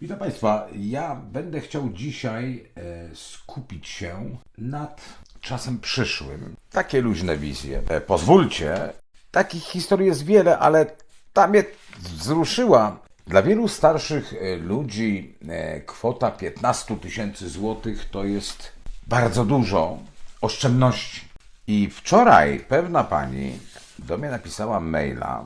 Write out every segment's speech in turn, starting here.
Witam Państwa. Ja będę chciał dzisiaj e, skupić się nad czasem przyszłym. Takie luźne wizje. E, pozwólcie, takich historii jest wiele, ale ta mnie wzruszyła. Dla wielu starszych e, ludzi kwota 15 tysięcy złotych to jest bardzo dużo oszczędności. I wczoraj pewna pani do mnie napisała maila.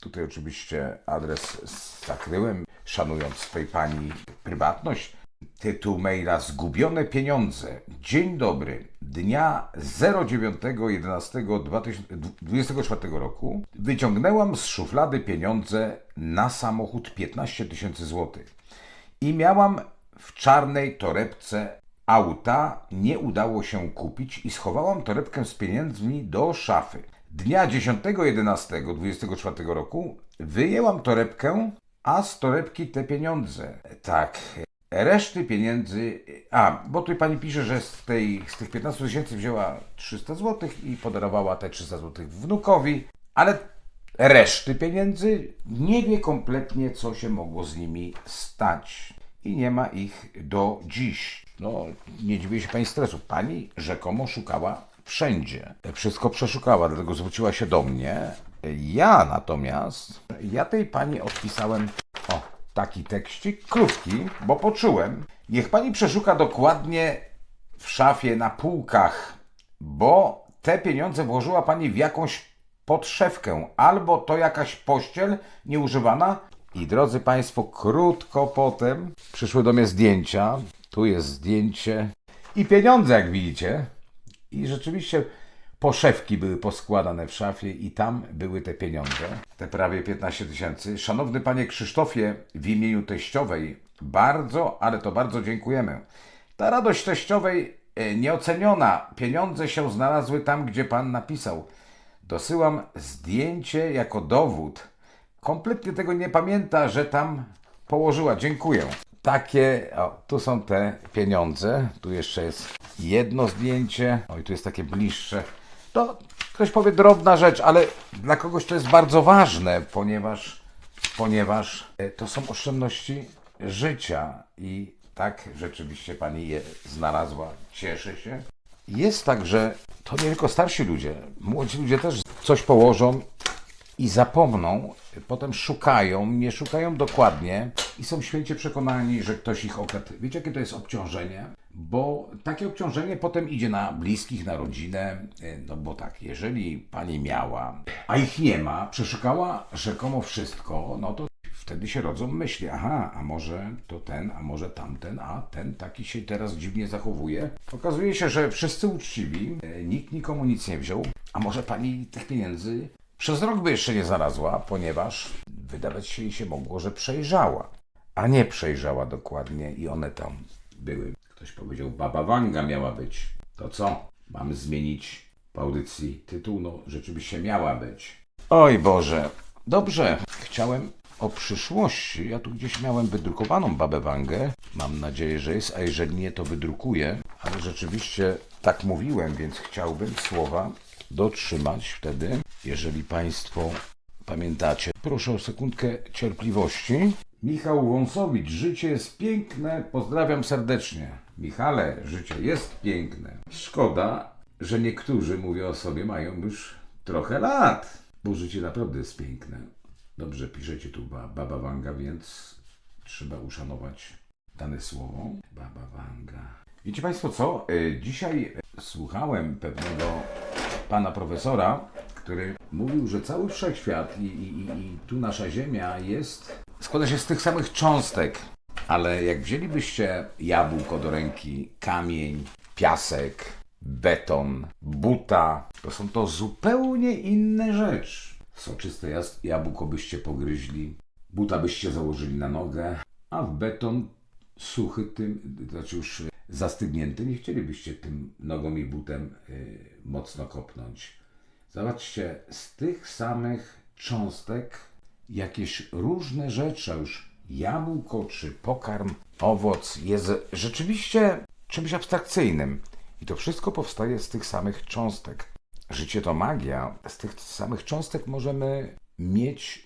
Tutaj oczywiście adres zakryłem, szanując tej pani prywatność. Tytuł maila Zgubione pieniądze. Dzień dobry. Dnia 09.11.2024 roku wyciągnęłam z szuflady pieniądze na samochód 15 tysięcy złotych i miałam w czarnej torebce auta. Nie udało się kupić i schowałam torebkę z pieniędzmi do szafy. Dnia 10.11.24 roku wyjęłam torebkę, a z torebki te pieniądze. Tak, reszty pieniędzy. A, bo tu pani pisze, że z, tej, z tych 15 tysięcy wzięła 300 zł i podarowała te 300 zł wnukowi, ale reszty pieniędzy nie wie kompletnie, co się mogło z nimi stać. I nie ma ich do dziś. No, nie dziwię się pani stresu. Pani rzekomo szukała wszędzie. Wszystko przeszukała, dlatego zwróciła się do mnie. Ja natomiast, ja tej pani odpisałem, o, taki tekścik, krótki, bo poczułem. Niech pani przeszuka dokładnie w szafie, na półkach, bo te pieniądze włożyła pani w jakąś podszewkę, albo to jakaś pościel nieużywana. I drodzy Państwo, krótko potem przyszły do mnie zdjęcia. Tu jest zdjęcie i pieniądze, jak widzicie. I rzeczywiście poszewki były poskładane w szafie i tam były te pieniądze, te prawie 15 tysięcy. Szanowny Panie Krzysztofie, w imieniu teściowej bardzo, ale to bardzo dziękujemy. Ta radość teściowej e, nieoceniona. Pieniądze się znalazły tam, gdzie Pan napisał. Dosyłam zdjęcie jako dowód. Kompletnie tego nie pamięta, że tam położyła. Dziękuję. Takie, o, tu są te pieniądze. Tu jeszcze jest jedno zdjęcie. Oj, tu jest takie bliższe. To ktoś powie drobna rzecz, ale dla kogoś to jest bardzo ważne, ponieważ, ponieważ e, to są oszczędności życia i tak rzeczywiście pani je znalazła. Cieszę się. Jest tak, że to nie tylko starsi ludzie, młodzi ludzie też coś położą i zapomną, potem szukają, nie szukają dokładnie i są święcie przekonani, że ktoś ich okradł. Wiecie, jakie to jest obciążenie? Bo takie obciążenie potem idzie na bliskich, na rodzinę. E, No bo tak, jeżeli pani miała, a ich nie ma, przeszukała rzekomo wszystko, no to wtedy się rodzą myśli, aha, a może to ten, a może tamten, a ten taki się teraz dziwnie zachowuje. Okazuje się, że wszyscy uczciwi, e, nikt nikomu nic nie wziął, a może pani tych pieniędzy przez rok by jeszcze nie znalazła, ponieważ wydawać się jej się mogło, że przejrzała, a nie przejrzała dokładnie i one tam były. Ktoś powiedział, Baba Wanga miała być. To co? Mamy zmienić po audycji tytuł? No, rzeczywiście miała być. Oj Boże. Dobrze. Chciałem o przyszłości. Ja tu gdzieś miałem wydrukowaną Babę Wangę. Mam nadzieję, że jest, a jeżeli nie, to wydrukuję. Ale rzeczywiście tak mówiłem, więc chciałbym słowa dotrzymać wtedy. Jeżeli Państwo pamiętacie, proszę o sekundkę cierpliwości. Michał Wąsowicz, życie jest piękne, pozdrawiam serdecznie. Michale, życie jest piękne. Szkoda, że niektórzy, mówię o sobie, mają już trochę lat, bo życie naprawdę jest piękne. Dobrze piszecie tu ba- Baba Wanga, więc trzeba uszanować dane słowo. Baba Wanga. Wiecie Państwo co? Y, Dzisiaj słuchałem pewnego pana profesora, który mówił, że cały wszechświat i, i, i, tu nasza Ziemia jest, składa się z tych samych cząstek. Ale jak wzięlibyście jabłko do ręki, kamień, piasek, beton, buta, to są to zupełnie inne rzeczy. Soczyste jabłko byście pogryźli, buta byście założyli na nogę, a w beton suchy tym, znaczy już zastygnięty, nie chcielibyście tym nogą i butem y, mocno kopnąć. Zobaczcie, z tych samych cząstek jakieś różne rzeczy, a już jabłko czy pokarm, owoc jest rzeczywiście czymś abstrakcyjnym. I to wszystko powstaje z tych samych cząstek. Życie to magia. Z tych samych cząstek możemy mieć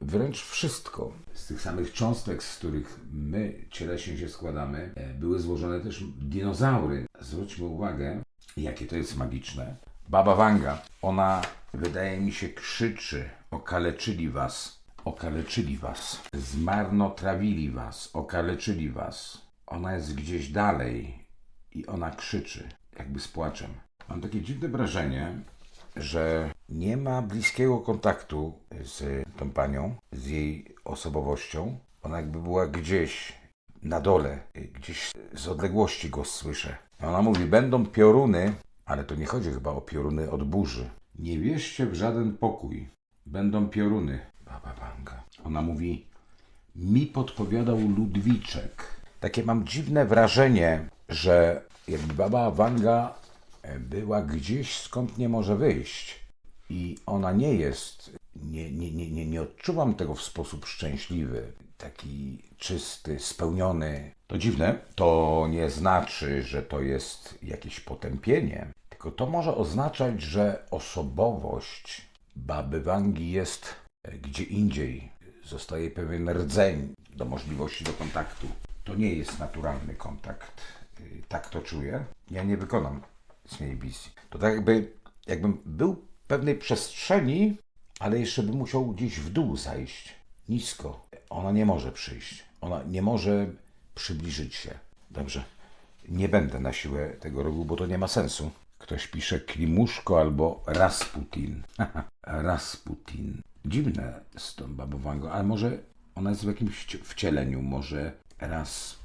wręcz wszystko. Z tych samych cząstek, z których my cieleśnie się składamy, e, były złożone też dinozaury. Zwróćmy uwagę, jakie to jest magiczne. Baba Wanga, ona wydaje mi się krzyczy, okaleczyli was, okaleczyli was, zmarnotrawili was, okaleczyli was. Ona jest gdzieś dalej i ona krzyczy, jakby z płaczem. Mam takie dziwne wrażenie, że nie ma bliskiego kontaktu z tą panią, z jej osobowością. Ona jakby była gdzieś na dole, gdzieś z odległości go słyszę. Ona mówi, będą pioruny, ale to nie chodzi chyba o pioruny od burzy. Nie wierzcie w żaden pokój. Będą pioruny. Baba Wanga. Ona mówi, mi podpowiadał Ludwiczek. Takie mam dziwne wrażenie, że jakby baba Wanga była gdzieś skąd nie może wyjść i ona nie jest, nie, nie, nie, nie, odczuwam tego w sposób szczęśliwy, taki czysty, spełniony. To dziwne, to nie znaczy, że to jest jakieś potępienie, tylko to może oznaczać, że osobowość baby Wangi jest gdzie indziej. Zostaje pewien rdzeń do możliwości do kontaktu. To nie jest naturalny kontakt. Y, Tak to czuję. Ja nie wykonam z niej wizji. To tak jakby, jakbym był pewnej przestrzeni, ale jeszcze bym musiał gdzieś w dół zajść. Nisko. Ona nie może przyjść. Ona nie może przybliżyć się. Dobrze. Nie będę na siłę tego robił, bo to nie ma sensu. Ktoś pisze Klimuszko albo Rasputin. Rasputin. Dziwne z tą babą Wangą, ale może ona jest w jakimś cie- wcieleniu. Może Rasputin.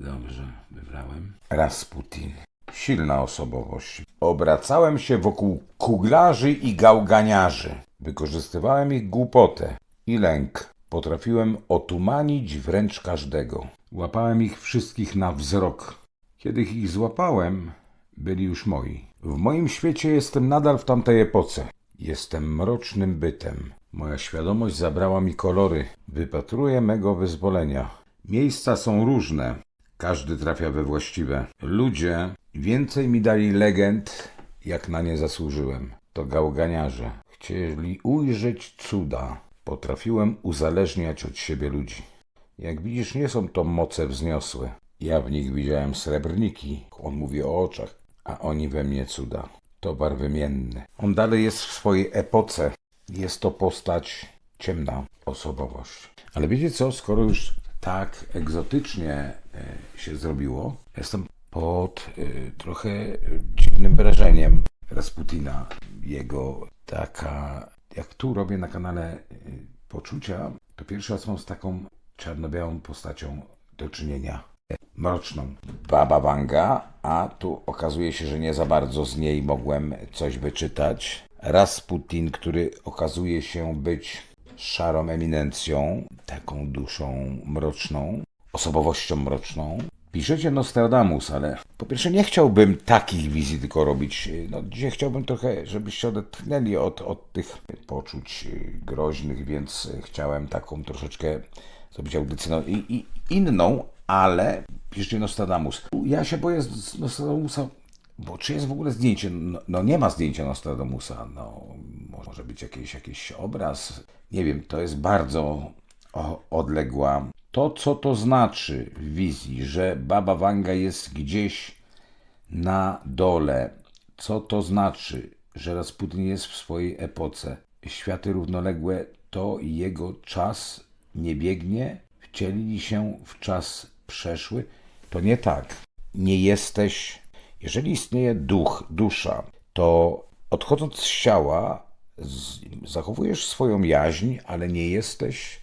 Dobrze, wybrałem. Rasputin. Silna osobowość. Obracałem się wokół kuglarzy i gałganiarzy. Wykorzystywałem ich głupotę i lęk. Potrafiłem otumanić wręcz każdego. Łapałem ich wszystkich na wzrok. Kiedy ich złapałem, byli już moi. W moim świecie jestem nadal w tamtej epoce. Jestem mrocznym bytem. Moja świadomość zabrała mi kolory. Wypatruję mego wyzwolenia. Miejsca są różne. Każdy trafia we właściwe. Ludzie więcej mi dali legend, jak na nie zasłużyłem. To gałganiarze. Chcieli ujrzeć cuda. Potrafiłem uzależniać od siebie ludzi. Jak widzisz, nie są to moce wzniosłe. Ja w nich widziałem srebrniki. On mówi o oczach, a oni we mnie cuda. Towar wymienny. On dalej jest w swojej epoce. Jest to postać ciemna, osobowość. Ale wiecie co, skoro już tak egzotycznie e, się zrobiło, jestem pod e, trochę e, dziwnym wrażeniem Rasputina. Jego taka, jak tu robię na kanale e, poczucia, to pierwszy raz mam z taką czarno-białą postacią do czynienia. Mroczną. Baba Wanga, a tu okazuje się, że nie za bardzo z niej mogłem coś wyczytać. Rasputin, który okazuje się być szarą eminencją, taką duszą mroczną, osobowością mroczną. Piszecie Nostradamus, ale po pierwsze nie chciałbym takich wizji tylko robić. No, dzisiaj chciałbym trochę, żebyście odetchnęli od, od tych poczuć y, groźnych, więc y, chciałem taką troszeczkę zrobić audycję no, i, i inną, ale piszecie Nostradamus. Ja się boję z Nostradamusa, bo czy jest w ogóle zdjęcie? No, no nie ma zdjęcia Nostradamusa. No, może być jakiś, jakiś obraz. Nie wiem, to jest bardzo o, odległa. To, co to znaczy w wizji, że Baba Wanga jest gdzieś na dole, co to znaczy, że Rasputin jest w swojej epoce. Światy równoległe to jego czas nie biegnie, wcielili się w czas przeszły. To nie tak. Nie jesteś, jeżeli istnieje duch, dusza, to odchodząc z ciała, zachowujesz swoją jaźń, ale nie jesteś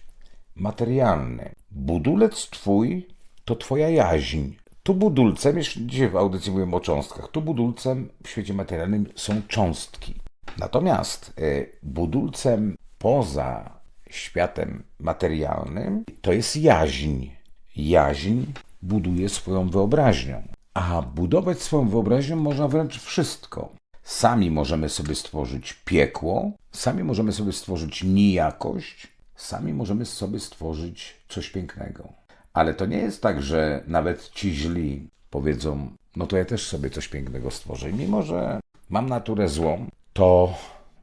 materialny. Budulec twój to twoja jaźń. Tu budulcem, jeszcze dzisiaj w audycji mówiłem o cząstkach, tu budulcem w świecie materialnym są cząstki. Natomiast y, budulcem poza światem materialnym to jest jaźń. Jaźń buduje swoją wyobraźnią. A budować swoją wyobraźnią można wręcz wszystko. Sami możemy sobie stworzyć piekło, sami możemy sobie stworzyć nijakość, sami możemy sobie stworzyć coś pięknego. Ale to nie jest tak, że nawet ci źli powiedzą, no to ja też sobie coś pięknego stworzę. I mimo, że mam naturę złą, to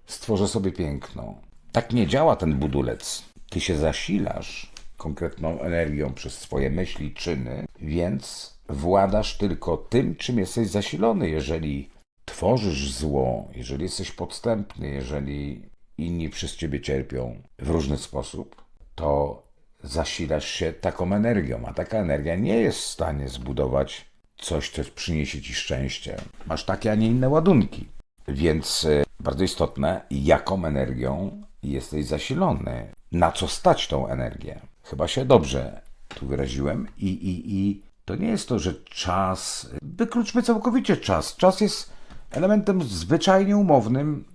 stworzę sobie piękno. Tak nie działa ten budulec. Ty się zasilasz konkretną energią przez swoje myśli, czyny, więc władasz tylko tym, czym jesteś zasilony. Jeżeli tworzysz zło, jeżeli jesteś podstępny, jeżeli inni przez ciebie cierpią w różny sposób, to zasilasz się taką energią, a taka energia nie jest w stanie zbudować coś, co przyniesie ci szczęście. Masz takie, a nie inne ładunki. Więc e, bardzo istotne, jaką energią jesteś zasilony, na co stać tą energię. Chyba się dobrze tu wyraziłem i, i, i to nie jest to, że czas, wykluczmy całkowicie czas. Czas jest elementem zwyczajnie umownym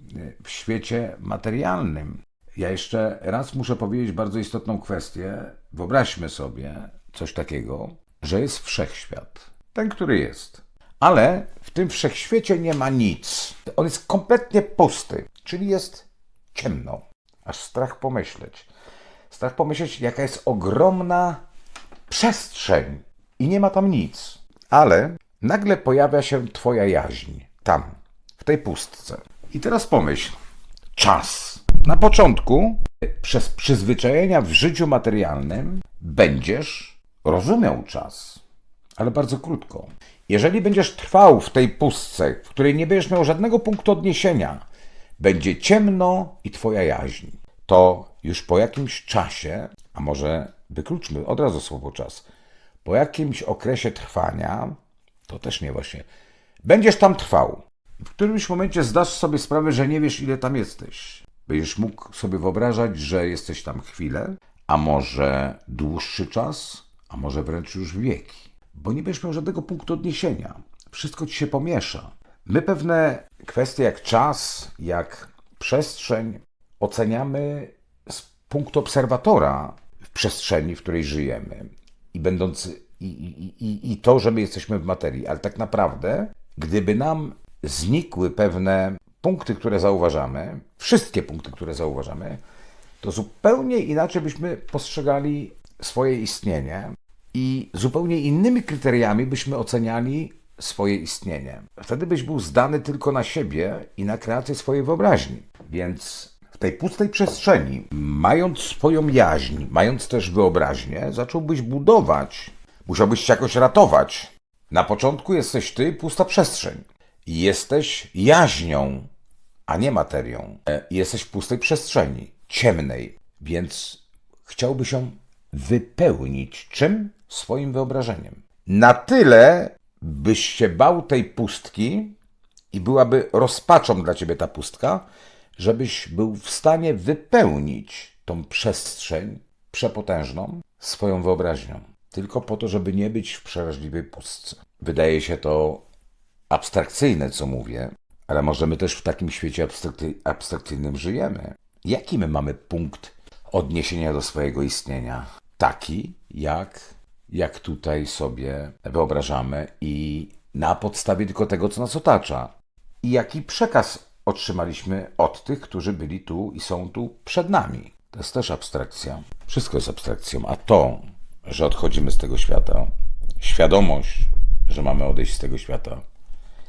w świecie materialnym. Ja jeszcze raz muszę powiedzieć bardzo istotną kwestię. Wyobraźmy sobie coś takiego, że jest wszechświat. Ten, który jest. Ale w tym wszechświecie nie ma nic. On jest kompletnie pusty, czyli jest ciemno. Aż strach pomyśleć. Strach pomyśleć, jaka jest ogromna przestrzeń i nie ma tam nic. Ale nagle pojawia się Twoja jaźń. Tam, w tej pustce. I teraz pomyśl. Czas. Na początku, przez przyzwyczajenia w życiu materialnym, będziesz rozumiał czas, ale bardzo krótko. Jeżeli będziesz trwał w tej pustce, w której nie będziesz miał żadnego punktu odniesienia, będzie ciemno i twoja jaźń, to już po jakimś czasie, a może wykluczmy od razu słowo czas, po jakimś okresie trwania, to też nie właśnie, będziesz tam trwał. W którymś momencie zdasz sobie sprawę, że nie wiesz, ile tam jesteś. Będziesz mógł sobie wyobrażać, że jesteś tam chwilę, a może dłuższy czas, a może wręcz już wieki. Bo nie będziesz miał żadnego punktu odniesienia. Wszystko ci się pomiesza. My pewne kwestie jak czas, jak przestrzeń oceniamy z punktu obserwatora w przestrzeni, w której żyjemy. I będąc i, i, i, i to, że my jesteśmy w materii, ale tak naprawdę, gdyby nam znikły pewne punkty, które zauważamy, wszystkie punkty, które zauważamy, to zupełnie inaczej byśmy postrzegali swoje istnienie i zupełnie innymi kryteriami byśmy oceniali swoje istnienie. Wtedy byś był zdany tylko na siebie i na kreację swojej wyobraźni. Więc w tej pustej przestrzeni, mając swoją jaźń, mając też wyobraźnię, zacząłbyś budować, musiałbyś się jakoś ratować. Na początku jesteś ty, pusta przestrzeń. Jesteś jaźnią, a nie materią. E, Jesteś w pustej przestrzeni, ciemnej, więc chciałby się wypełnić czym? Swoim wyobrażeniem. Na tyle, byś się bał tej pustki i byłaby rozpaczą dla ciebie ta pustka, żebyś był w stanie wypełnić tą przestrzeń przepotężną swoją wyobraźnią. Tylko po to, żeby nie być w przeraźliwej pustce. Wydaje się to abstrakcyjne, co mówię, ale może my też w takim świecie abstrakty, abstrakcyjnym żyjemy. Jaki my mamy punkt odniesienia do swojego istnienia? Taki, jak, jak tutaj sobie wyobrażamy i na podstawie tylko tego, co nas otacza. I jaki przekaz otrzymaliśmy od tych, którzy byli tu i są tu przed nami. To jest też abstrakcja. Wszystko jest abstrakcją, a to, że odchodzimy z tego świata, świadomość, że mamy odejść z tego świata,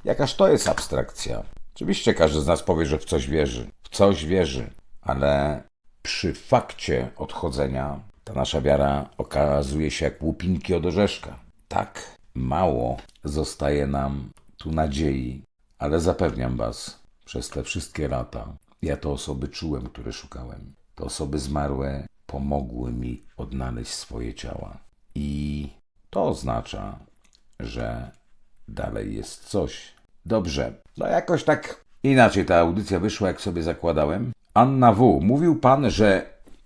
Jakaż to jest abstrakcja? Oczywiście każdy z nas powie, że w coś wierzy. W coś wierzy, ale przy fakcie odchodzenia ta nasza wiara okazuje się jak łupinki od orzeszka. Tak mało zostaje nam tu nadziei, ale zapewniam Was, przez te wszystkie lata ja te osoby czułem, które szukałem. Te osoby zmarłe pomogły mi odnaleźć swoje ciała. I to oznacza, że dalej jest coś. Dobrze, no jakoś tak inaczej ta audycja wyszła, jak sobie zakładałem. Anna W. Mówił pan, że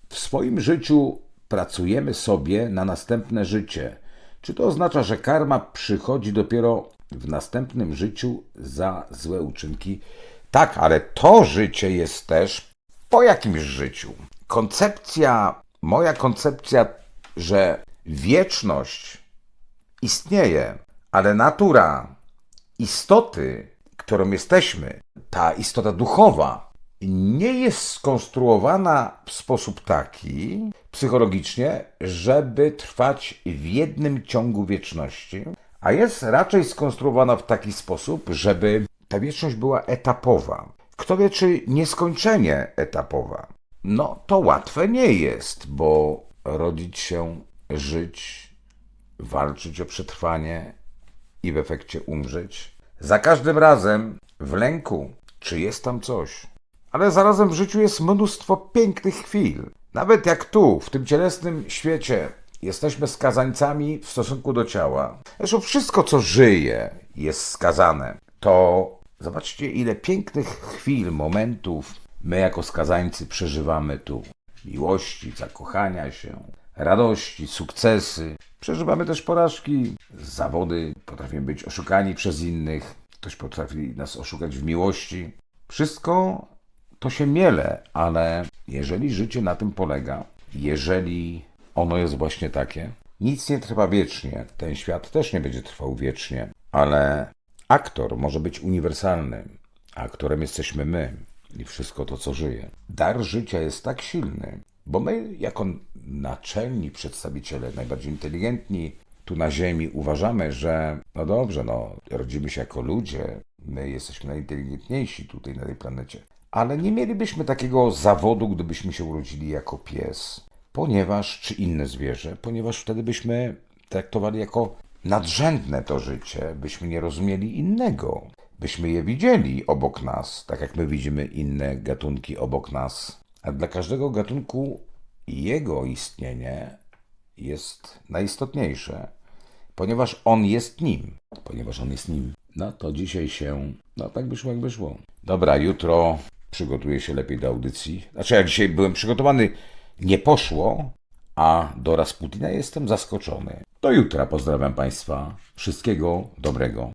w swoim życiu pracujemy sobie na następne życie. Czy to oznacza, że karma przychodzi dopiero w następnym życiu za złe uczynki? Tak, ale to życie jest też po jakimś życiu. Koncepcja, moja koncepcja, że wieczność istnieje, ale natura istoty, którą jesteśmy, ta istota duchowa, nie jest skonstruowana w sposób taki psychologicznie, żeby trwać w jednym ciągu wieczności, a jest raczej skonstruowana w taki sposób, żeby ta wieczność była etapowa. Kto wie, czy nieskończenie etapowa. no to łatwe nie jest, bo rodzić się, żyć, walczyć o przetrwanie i w efekcie umrzeć. Za każdym razem w lęku, czy jest tam coś. Ale zarazem w życiu jest mnóstwo pięknych chwil. Nawet jak tu, w tym cielesnym świecie, jesteśmy skazańcami w stosunku do ciała. Zresztą wszystko, co żyje, jest skazane. To zobaczcie, ile pięknych chwil, momentów my jako skazańcy przeżywamy tu. Miłości, zakochania się, radości, sukcesy. Przeżywamy też porażki, zawody. Potrafimy być oszukani przez innych. Ktoś potrafi nas oszukać w miłości. Wszystko to się miele, ale jeżeli życie na tym polega, jeżeli ono jest właśnie takie, nic nie trwa wiecznie. Ten świat też nie będzie trwał wiecznie, ale aktor może być uniwersalny. a Aktorem jesteśmy my i wszystko to, co żyje. Dar życia jest tak silny, bo my, jako naczelni przedstawiciele, najbardziej inteligentni tu na Ziemi, uważamy, że no dobrze, no, rodzimy się jako ludzie, my jesteśmy najinteligentniejsi tutaj na tej planecie. Ale nie mielibyśmy takiego zawodu, gdybyśmy się urodzili jako pies, ponieważ, czy inne zwierzę, ponieważ wtedy byśmy traktowali jako nadrzędne to życie, byśmy nie rozumieli innego, byśmy je widzieli obok nas, tak jak my widzimy inne gatunki obok nas. A dla każdego gatunku jego istnienie jest najistotniejsze, ponieważ on jest nim. Ponieważ on jest nim. No to dzisiaj się. No tak wyszło, jak wyszło. Dobra, jutro przygotuję się lepiej do audycji. Znaczy, jak dzisiaj byłem przygotowany, nie poszło, a do Rasputina jestem zaskoczony. Do jutra pozdrawiam Państwa. Wszystkiego dobrego.